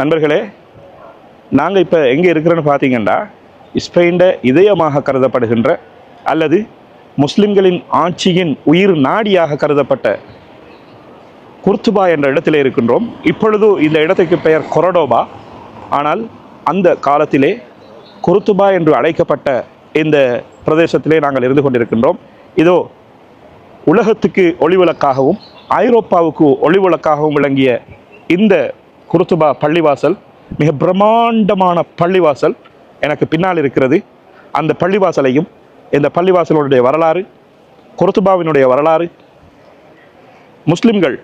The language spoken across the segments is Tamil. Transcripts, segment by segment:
நண்பர்களே நாங்கள் இப்போ எங்கே இருக்கிறோன்னு பார்த்தீங்கன்னா ஸ்பெயின்ட இதயமாக கருதப்படுகின்ற அல்லது முஸ்லிம்களின் ஆட்சியின் உயிர் நாடியாக கருதப்பட்ட குர்துபா என்ற இடத்திலே இருக்கின்றோம். இப்பொழுது இந்த இடத்துக்கு பெயர் கொரடோபா. ஆனால் அந்த காலத்திலே குருத்துபா என்று அழைக்கப்பட்ட இந்த பிரதேசத்திலே நாங்கள் இருந்து கொண்டிருக்கின்றோம். இதோ உலகத்துக்கு ஒளிவிளக்காகவும் ஐரோப்பாவுக்கு ஒளிவிளக்காகவும் விளங்கிய இந்த குருத்துபா பள்ளிவாசல் மிக பிரம்மாண்டமான பள்ளிவாசல் எனக்கு பின்னால் இருக்கிறது. அந்த பள்ளிவாசலையும் இந்த பள்ளிவாசலுடைய வரலாறு குருத்துபாவினுடைய வரலாறு முஸ்லிம்கள்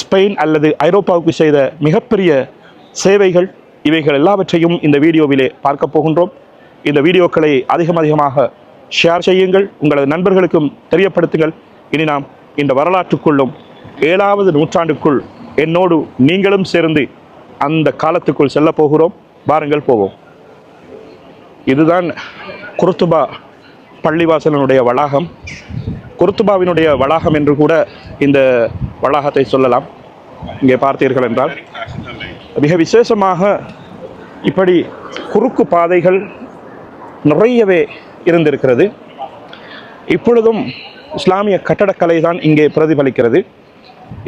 ஸ்பெயின் அல்லது ஐரோப்பாவுக்கு செய்த மிகப்பெரிய சேவைகள் இவைகள் எல்லாவற்றையும் இந்த வீடியோவிலே பார்க்க போகின்றோம். இந்த வீடியோக்களை அதிகம் அதிகமாக ஷேர் செய்யுங்கள். உங்களது நண்பர்களுக்கும் தெரியப்படுத்துங்கள். இனி நாம் இந்த வரலாற்றுக்குள்ளும் ஏழாவது நூற்றாண்டுக்குள் என்னோடு நீங்களும் சேர்ந்து அந்த காலத்துக்குள் செல்ல போகிறோம். வாருங்கள் போவோம். இதுதான் குருத்துபா பள்ளிவாசலனுடைய வளாகம். குருத்துபாவினுடைய வளாகம் என்று கூட இந்த வளாகத்தை சொல்லலாம். இங்கே பார்த்தீர்கள் என்றால் மிக விசேஷமாக இப்படி குறுக்கு பாதைகள் நிறையவே இருந்திருக்கிறது. இப்பொழுதும் இஸ்லாமிய கட்டடக்கலை தான் இங்கே பிரதிபலிக்கிறது.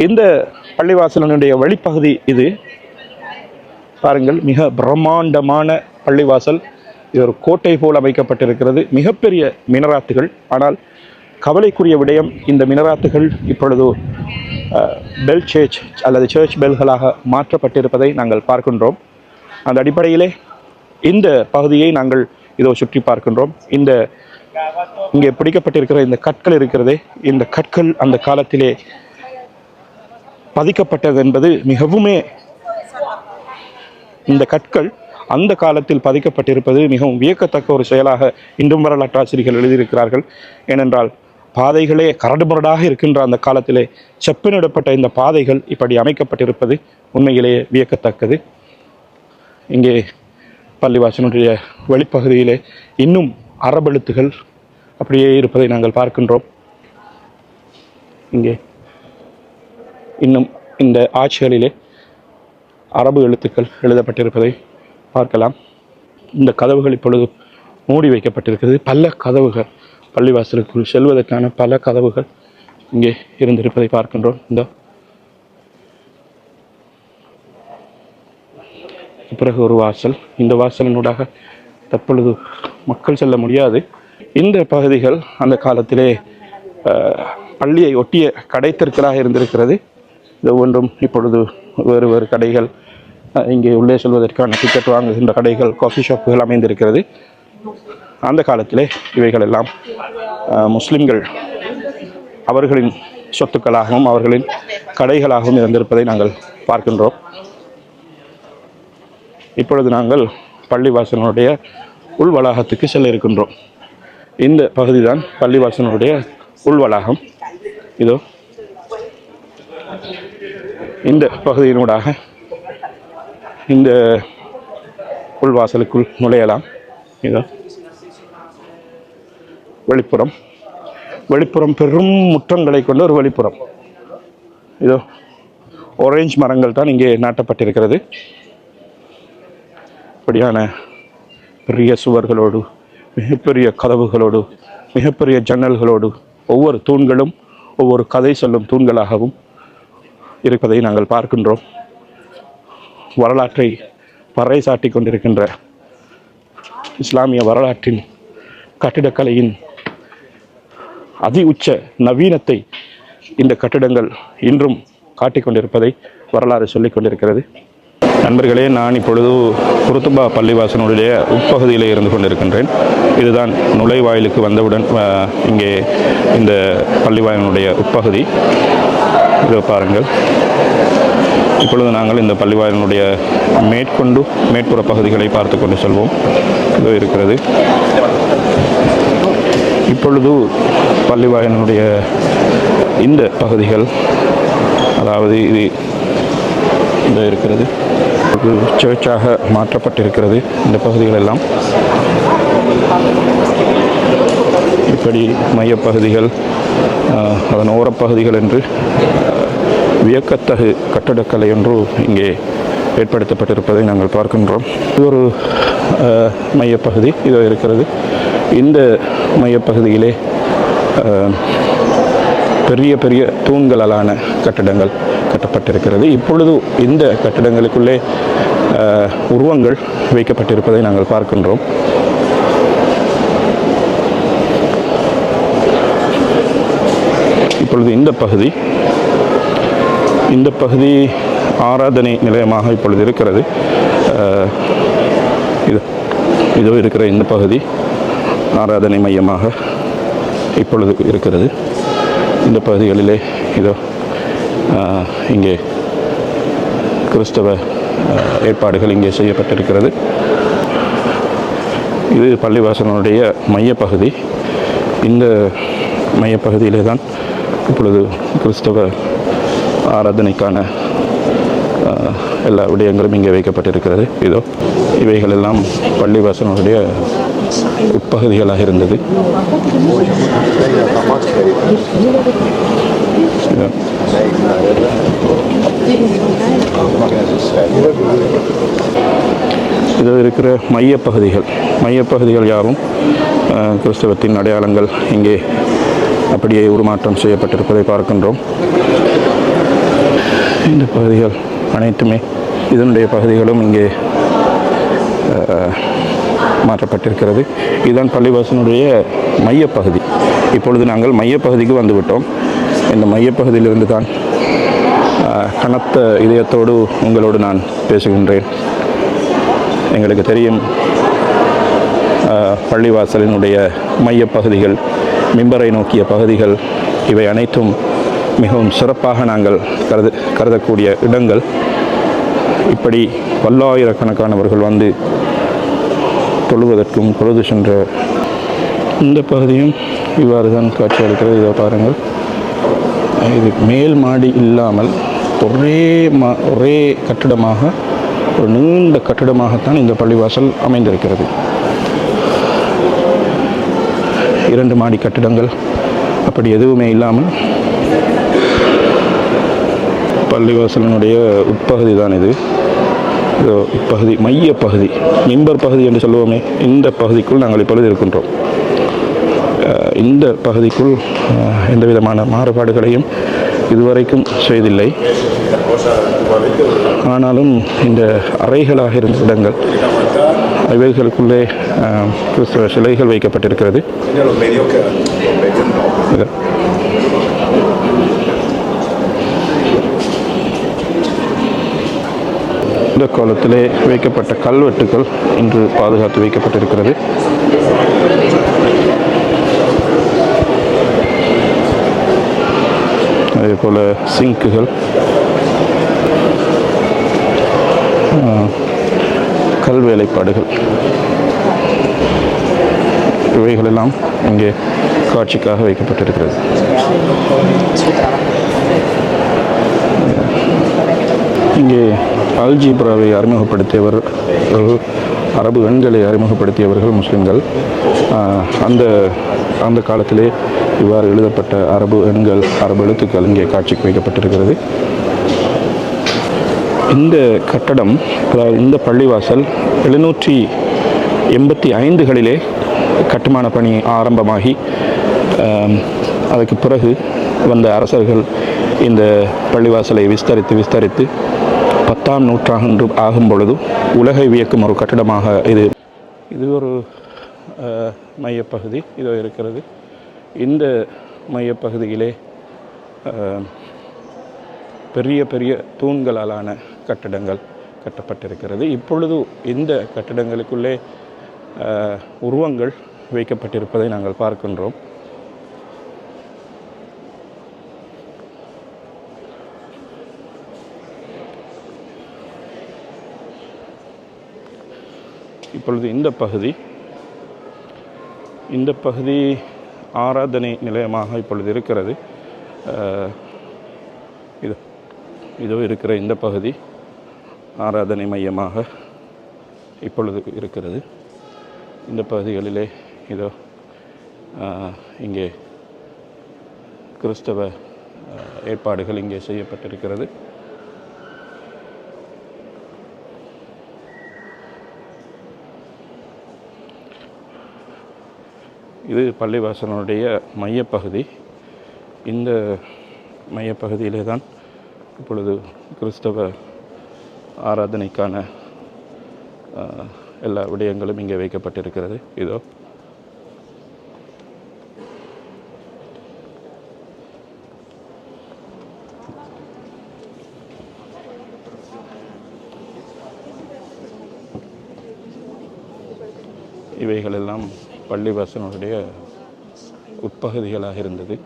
இந்த பள்ளிவாசலனுடைய வழிப்பகுதி இது. பாருங்கள் மிக பிரம்மாண்டமான பள்ளிவாசல். இது ஒரு கோட்டை போல் அமைக்கப்பட்டிருக்கிறது. மிகப்பெரிய மினராத்துகள். ஆனால் கவலைக்குரிய விடயம் இந்த மினராத்துகள் இப்பொழுது பெல் சேர்ச் அல்லது சர்ச் பெல்களாக மாற்றப்பட்டிருப்பதை நாங்கள் பார்க்கின்றோம். அந்த அடிப்படையிலே இந்த பகுதியை நாங்கள் இதோ சுற்றி பார்க்கின்றோம். இந்த இங்கே பிடிக்கப்பட்டிருக்கிற இந்த கற்கள் இருக்கிறதே இந்த கற்கள் அந்த காலத்திலே பதிக்கப்பட்டது என்பது மிகவுமே இந்த கற்கள் அந்த காலத்தில் பதிக்கப்பட்டிருப்பது மிகவும் வியக்கத்தக்க ஒரு செயலாக இன்றும் வரலாற்றாசிரியர்கள் எழுதியிருக்கிறார்கள். ஏனென்றால் பாதைகளே கரடுமுரடாக இருக்கின்ற அந்த காலத்திலே செப்பனிடப்பட்ட இந்த பாதைகள் இப்படி அமைக்கப்பட்டிருப்பது உண்மையிலேயே வியக்கத்தக்கது. இங்கே பள்ளிவாசனுடைய வெளிப்பகுதியிலே இன்னும் அரபெழுத்துகள் அப்படியே இருப்பதை நாங்கள் பார்க்கின்றோம். இங்கே இன்னும் இந்த ஆட்சிகளிலே அரபு எழுத்துக்கள் எழுதப்பட்டிருப்பதை பார்க்கலாம். இந்த கதவுகள் இப்பொழுது மூடி வைக்கப்பட்டிருக்கிறது. பல கதவுகள் பள்ளிவாசலுக்குள் செல்வதற்கான பல கதவுகள் இங்கே இருந்திருப்பதை பார்க்கின்றோம். இந்த. பிறகு ஒரு வாசல். இந்த வாசலினூடாக தற்பொழுது மக்கள் செல்ல முடியாது. இந்த பகுதிகள் அந்த காலத்திலே பள்ளியை ஒட்டிய கடைத்தெருக்களாக இருந்திருக்கிறது. இது ஒவ்வொன்றும் இப்பொழுது வேறு வேறு கடைகள் இங்கே உள்ளே செல்வதற்கான டிக்கெட் வாங்குகின்ற கடைகள் காஃபி ஷாப்புகள் அமைந்திருக்கிறது. அந்த காலத்திலே இவைகள் எல்லாம் முஸ்லிம்கள் அவர்களின் சொத்துக்களாகவும் அவர்களின் கடைகளாகவும் இருந்திருப்பதை நாங்கள் பார்க்கின்றோம். இப்பொழுது நாங்கள் பள்ளிவாசனுடைய உள் வளாகத்துக்கு செல்ல இருக்கின்றோம் இந்த பகுதி தான் பள்ளிவாசனுடைய உள் வளாகம் இதோ. இந்த பகுதியினூடாக இந்த உள்வாசலுக்குள் நுழையலாம். இதோ. வெளிப்புறம். வெளிப்புறம் பெரும் முற்றங்களை கொண்ட ஒரு வெளிப்புறம். இதோ. ஒரேஞ்ச் மரங்கள் தான் இங்கே நாட்டப்பட்டிருக்கிறது. இப்படியான பெரிய சுவர்களோடு மிகப்பெரிய கதவுகளோடு மிகப்பெரிய ஜன்னல்களோடு ஒவ்வொரு தூண்களும் ஒவ்வொரு கதை சொல்லும் தூண்களாகவும் இருப்பதை நாங்கள் பார்க்கின்றோம். வரலாற்றை பறைசாட்டி கொண்டிருக்கின்ற இஸ்லாமிய வரலாற்றின் கட்டிடக்கலையின் அதி உச்ச நவீனத்தை இந்த கட்டிடங்கள் இன்றும் காட்டிக்கொண்டிருப்பதை வரலாறு சொல்லிக் கொண்டிருக்கிறது. நண்பர்களே நான் இப்பொழுது குருத்துபா பள்ளிவாசனுடைய உட்பகுதியில் இருந்து கொண்டிருக்கின்றேன். இதுதான் நுழைவாயிலுக்கு வந்தவுடன் இங்கே இந்த பள்ளிவாயனுடைய உட்பகுதி. இதை பாருங்கள். இப்பொழுது நாங்கள் இந்த பள்ளிவாயினுடைய மேற்கொண்டு மேற்புற பகுதிகளை பார்த்து கொண்டு செல்வோம். இதோ இருக்கிறது. இப்பொழுது பள்ளிவாயினுடைய இந்த பகுதிகள் அதாவது இது இந்த இருக்கிறது. ஒரு சர்ச்சாக மாற்றப்பட்டிருக்கிறது இந்த பகுதிகள் எல்லாம் இப்படி மையப்பகுதிகள் அதன் ஓரப்பகுதிகள் என்று வியக்கத்தகு கட்டடக்கலை ஒன்று இங்கே ஏற்படுத்தப்பட்டிருப்பதை நாங்கள் பார்க்கின்றோம். இது ஒரு மையப்பகுதி. இதோ இருக்கிறது. இந்த மையப்பகுதியிலே பெரிய பெரிய தூண்களாலான கட்டடங்கள் கட்டப்பட்டிருக்கிறது. இப்பொழுது இந்த கட்டடங்களுக்குள்ளே உருவங்கள் வைக்கப்பட்டிருப்பதை நாங்கள் பார்க்கின்றோம். இப்பொழுது இந்த பகுதி இந்த பகுதி ஆராதனை நிலையமாக இப்பொழுது இருக்கிறது. இது இதோ இருக்கிற இந்த பகுதி ஆராதனை மையமாக இப்பொழுது இருக்கிறது. இந்த பகுதிகளிலே இதோ இங்கே கிறிஸ்தவ ஏற்பாடுகள் இங்கே செய்யப்பட்டிருக்கிறது. இது பள்ளிவாசனுடைய மையப்பகுதி. இந்த மையப்பகுதியிலே தான் இப்பொழுது கிறிஸ்தவ ஆராதனைக்கான எல்லா விடயங்களும் இங்கே வைக்கப்பட்டிருக்கிறது. இதோ இவைகள் எல்லாம் பள்ளிவாசனுடைய உட்பகுதிகளாக இருந்தது. இதோ. இது இருக்கிற மையப்பகுதிகள். மையப்பகுதிகள் யாவும் கிறிஸ்தவத்தின் அடையாளங்கள் இங்கே அப்படியே உருமாற்றம் செய்யப்பட்டிருப்பதை பார்க்கின்றோம். இந்த பகுதிகள் அனைத்துமே இதனுடைய பகுதிகளும் இங்கே மாற்றப்பட்டிருக்கிறது. இதுதான் பள்ளிவாசனுடைய மையப்பகுதி. இப்பொழுது நாங்கள் மையப்பகுதிக்கு வந்துவிட்டோம். இந்த மையப்பகுதியிலிருந்து தான் கனத்த இதயத்தோடு உங்களோடு நான் பேசுகின்றேன். எங்களுக்கு தெரியும் பள்ளிவாசலினுடைய மையப்பகுதிகள் மிம்பரை நோக்கிய பகுதிகள் இவை அனைத்தும் மிகவும் சிறப்பாக நாங்கள் கருது கருதக்கூடிய இடங்கள். இப்படி பல்லாயிரக்கணக்கானவர்கள் வந்து தொழுவதற்கும் பொழுது சென்ற இந்த பகுதியும் இவ்வாறு தான் காட்சி அளிக்கிறது இதை பாருங்கள். இது மேல் மாடி இல்லாமல் ஒரே மா ஒரே கட்டிடமாக ஒரு நீண்ட கட்டிடமாகத்தான் இந்த பள்ளிவாசல் அமைந்திருக்கிறது. இரண்டு மாடி கட்டிடங்கள் அப்படி எதுவுமே இல்லாமல் பள்ளிவாசலினுடைய உட்பகுதி தான் இது. இப்பகுதி மைய பகுதி மின்பர் பகுதி என்று சொல்லுவோமே இந்த பகுதிக்குள் நாங்கள் இப்பொழுது இருக்கின்றோம். இந்த பகுதிக்குள் எந்த விதமான மாறுபாடுகளையும் இதுவரைக்கும் செய்தில்லை. ஆனாலும் இந்த அறைகளாக இருந்த இடங்கள் இவைகளுக்குள்ளே கிறிஸ்தவ சிலைகள் வைக்கப்பட்டிருக்கிறது. Lo கோலத்திலே காலத்திலே வைக்கப்பட்ட கல்வெட்டுகள் இன்று பாதுகாத்து வைக்கப்பட்டிருக்கிறது. அதே போல சிங்க்குகள் கல் வேலைப்பாடுகள். இவைகளெல்லாம் இங்கே காட்சிக்காக வைக்கப்பட்டிருக்கிறது. இங்கே அல்ஜீப்ராவை அறிமுகப்படுத்தியவர் அரபு எண்களை அறிமுகப்படுத்தியவர்கள் முஸ்லிம்கள். அந்த அந்த காலத்திலே இவ்வாறு எழுதப்பட்ட அரபு எண்கள் அரபு எழுத்துக்கள் இங்கே காட்சிக்கு வைக்கப்பட்டிருக்கிறது. இந்த கட்டடம் அதாவது இந்த பள்ளிவாசல் எழுநூற்றி எண்பத்தி ஐந்துகளிலே கட்டுமான பணி ஆரம்பமாகி அதற்கு அதுக்கு பிறகு வந்த அரசர்கள் இந்த பள்ளிவாசலை விஸ்தரித்து விஸ்தரித்து பத்தாம் நூற்றாண்டு ஆகும் பொழுது உலகை வியக்கும் ஒரு கட்டிடமாக இது. இது ஒரு மையப்பகுதி. இதோ இருக்கிறது. இந்த மையப்பகுதியிலே பெரிய பெரிய தூண்களாலான கட்டடங்கள் கட்டப்பட்டிருக்கிறது. இப்பொழுது இந்த கட்டடங்களுக்குள்ளே உருவங்கள் வைக்கப்பட்டிருப்பதை நாங்கள் பார்க்கின்றோம். இப்பொழுது இந்த பகுதி. இந்த பகுதி ஆராதனை நிலையமாக இப்பொழுது இருக்கிறது. இது இதோ இருக்கிற இந்த பகுதி ஆராதனை மையமாக இப்பொழுது இருக்கிறது. இந்த பகுதிகளிலே இதோ இங்கே கிறிஸ்தவ ஏற்பாடுகள் இங்கே செய்யப்பட்டிருக்கிறது. இது பள்ளிவாசலனுடைய மையப்பகுதி. இந்த மையப்பகுதியிலே தான் இப்பொழுது கிறிஸ்தவ ஆராதனைக்கான எல்லா விடயங்களும் இங்கே வைக்கப்பட்டிருக்கிறது. இதோ. இவைகளெல்லாம் பள்ளிவாசனுடைய உட்பகுதிகளாக இருந்தது.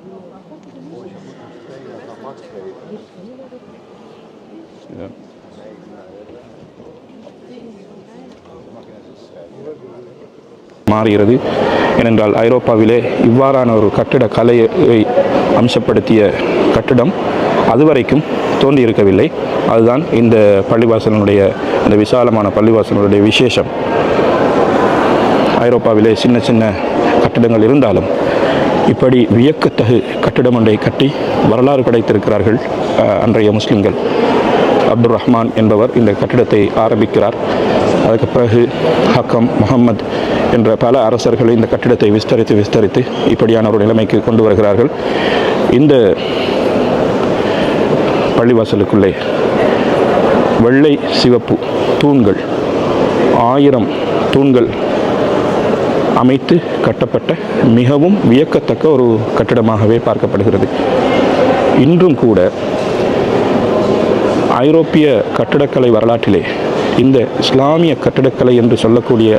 மாறுகிறது. ஏனென்றால் ஐரோப்பாவிலே இவ்வாறான ஒரு கட்டிட கலையை அம்சப்படுத்திய கட்டிடம் அதுவரைக்கும் தோன்றியிருக்கவில்லை. அதுதான் இந்த பள்ளிவாசலனுடைய இந்த விசாலமான பள்ளிவாசலனுடைய விசேஷம். ஐரோப்பாவிலே சின்ன சின்ன கட்டிடங்கள் இருந்தாலும் இப்படி வியக்கத்தகு கட்டிடம் ஒன்றை கட்டி வரலாறு படைத்திருக்கிறார்கள் அன்றைய முஸ்லிம்கள். அப்துல் ரஹ்மான் என்பவர் இந்த கட்டிடத்தை ஆரம்பிக்கிறார். அதுக்கு பிறகு ஹக்கம் முகம்மது என்ற பல அரசர்கள் இந்த கட்டிடத்தை விஸ்தரித்து விஸ்தரித்து இப்படியான ஒரு நிலைமைக்கு கொண்டு வருகிறார்கள். இந்த பள்ளிவாசலுக்குள்ளே வெள்ளை சிவப்பு தூண்கள் ஆயிரம் தூண்கள் அமைத்து கட்டப்பட்ட மிகவும் வியக்கத்தக்க ஒரு கட்டிடமாகவே பார்க்கப்படுகிறது. இன்றும் கூட ஐரோப்பிய கட்டிடக்கலை வரலாற்றிலே இந்த இஸ்லாமிய கட்டிடக்கலை என்று சொல்லக்கூடிய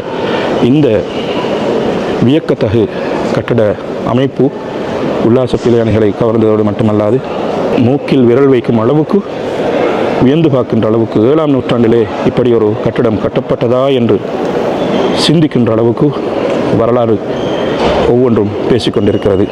இந்த வியக்கத்தகு கட்டிட அமைப்பு உல்லாச பிள்ளையாணிகளை கவர்ந்ததோடு மட்டுமல்லாது மூக்கில் விரல் வைக்கும் அளவுக்கு வியந்து பார்க்கின்ற அளவுக்கு ஏழாம் நூற்றாண்டிலே இப்படி ஒரு கட்டிடம் கட்டப்பட்டதா என்று சிந்திக்கின்ற அளவுக்கு வரலாறு ஒவ்வொன்றும் பேசிக்கொண்டிருக்கிறது.